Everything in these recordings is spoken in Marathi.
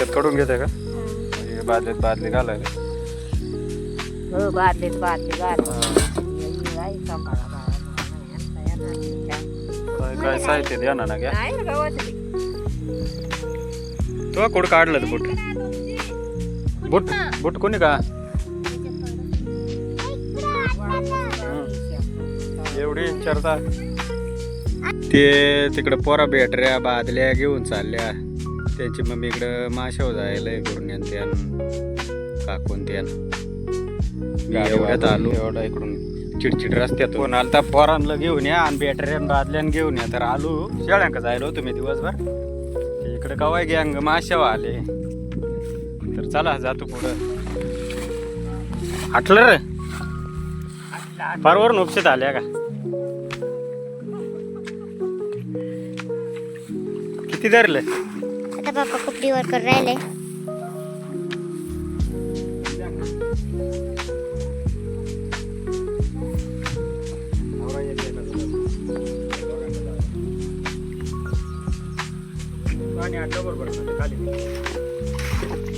याच्यात कडून घेते का? हे बादलीत बादली घालायला. हो बादलीत बादली काय काय साहित्य द्या ना ना घ्या तो. कुठं काढलं बुट? बुट बुट कोणी का? एवढी चर्चा ते तिकडं पोरा बॅटऱ्या बादल्या घेऊन चालल्या. त्यांची मम्मी इकडं माशाव जायला करून यान त्यान. काकून त्यान. एवढ्यात आलो. एवढा इकडून. चिडचिड रस्त्यातून. आलता? पोरांना घेऊन या आणि बॅटऱ्या बादल्यान घेऊन या. तर आलो. शेळ्यांका जायला होतो मी दिवसभर. इकडे कवाय गँग माशाव आले. तर चला जातो पुढं. आटलं रे. फारवर उपसेत आल्या का? किती धरले? आता बाप्पा कपडीवर कर राहिले आणि आटलं बरोबर खाली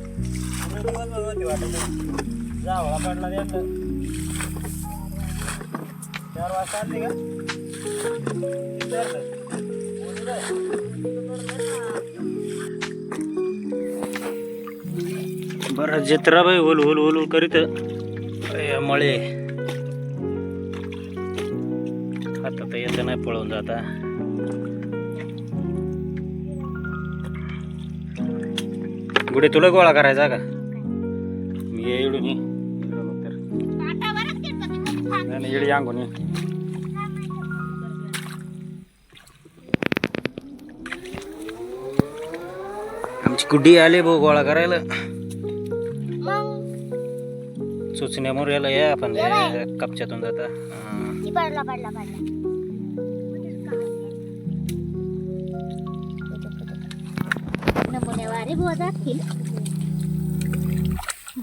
जावळा पडला चार वाजता आले का बरं जत्रा बाई होल होल होल करीत. मळे. आता तर येतं नाही पळून जाता. गुडे तुला गोळा करायचा का मी ये इडून ये. इडून तर. नाही नाही, इडी अंगून ये. आमची गुड्डी आले भाऊ गोळा करायला मग सुचण्यामोर याला या आपण कपच्यातून जाता हा. पडला पडला पडला नमुनेवारे बोध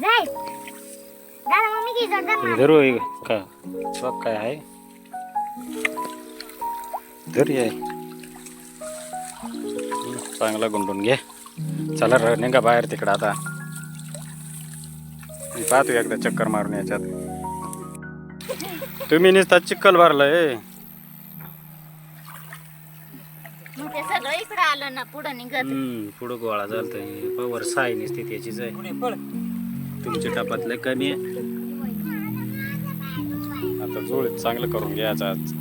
जाय. दादा मम्मी की धरू का? बघ काय आहे. धर ये. चांगला गुंडून घे. चला र निघा बाहेर तिकडं आता. मी पाहतो एकदा चक्कर मारून याच्यात. तुम्ही नुसता चिक्कल भरलाय. मग ते सगळं इकडे आलं ना पुढं निघत. हम्म पुढं गोळा झालतंय पवर साय नसते त्याचीच आहे तुमच्या टपातलं कमी आहे. आता जोळीत चांगलं करून घ्यायचं आज.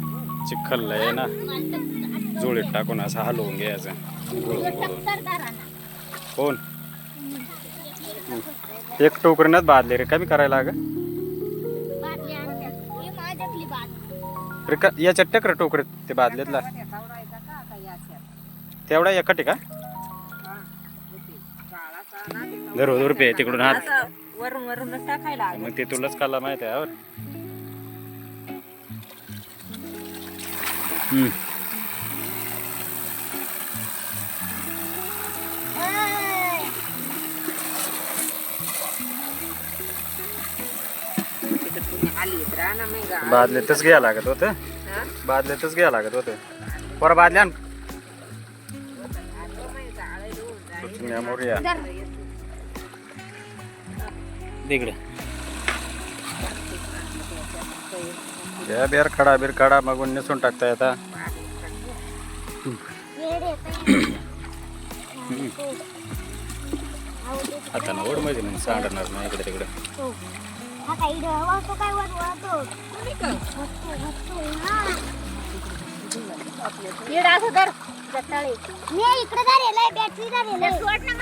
चिखल आहे ना. जोळीत टाकून असं हलवून घ्यायचं. गोळ गोळ. कोण एक टोकरीनच बादले रे. कमी करायला ग बादली आणल्या ही माझ्यातली बाद रे का याच्यात टकर टोकरीत ते बादलेतला. तेवढा एकट का? धरू पे तिकडून हात. वरून टाकायला मग ते तुलाच खाल्ला माहीत आहे यावर बादलीतच घ्या लागत होतं? बादलीतच घ्या लागत होतं. बरं बादल्या सुचण्या मोरया तिकडे. या बेर खडा बिर खडा मागून नेसून टाकता येता आता ना ओढमध्ये मग सांडणार नाही इकडे तिकडे. असं धर जताळे मी इकडे धरेलय बॅटरी धरेलय सोड ना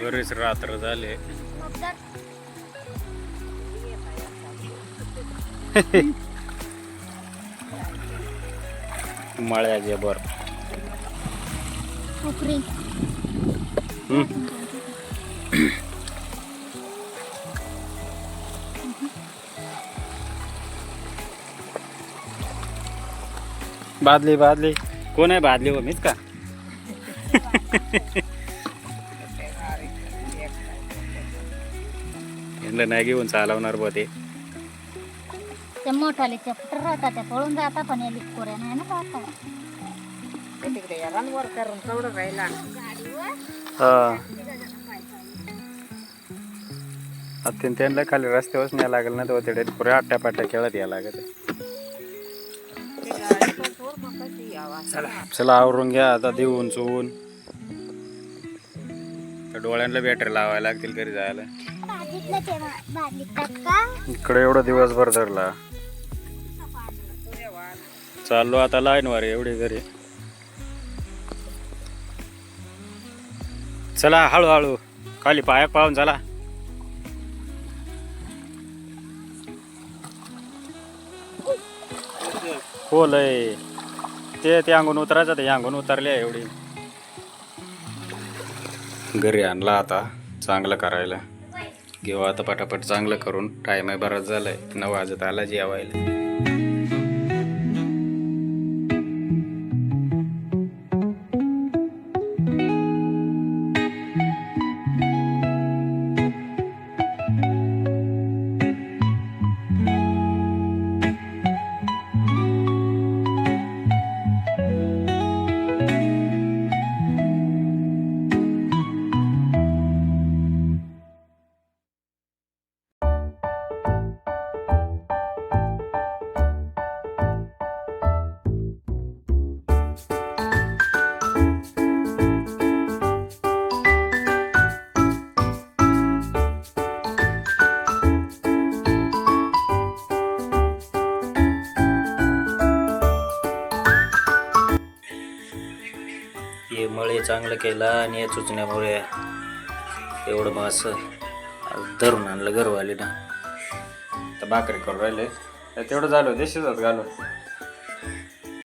बरीच रात्र झाले. मगदर मळ्याचे बर उकरी बादली बादली. कोण आहे बादली हो मीच का? यांना नाही घेऊन चालवणार बा ते. ते मोठाले चपटर राहतात त्या पळून जातात पण या नाही ना पाहता. ते तिकडे या रानवर करून तेवढं राहिला. हा. आता त्यांना खाली रस्त्यावरच न्यायला लागेल ना तेव्हा तिकडे पुऱ्या आट्या पाट्या खेळत यायला लागत. मग चला आवरून घ्या आता देऊन चोवून त्या डोळ्यांना बॅटरी लावायला लागतील घरी जायला. इकडे एवढं दिवसभर धरला. चाललो आता लाईन वारे एवढी घरी. चला हळूहळू. खाली पाया पाहून चला. हो लय. ते ते अंगून उतरायचं ते अंगून उतरले एवढी. घरी आणला आता चांगलं करायला. घेऊ आता पटापट चांगलं करून. टाईम आहे बराच झालाय. नऊ वाजत आला जेवायला. हे मळे चांगलं केला आणि या चुचण्यामुळे एवढं मग असं धरून आणलं घरवाले ना तर भाकरी करून राहिले. तेवढं झालं देशीच घालून.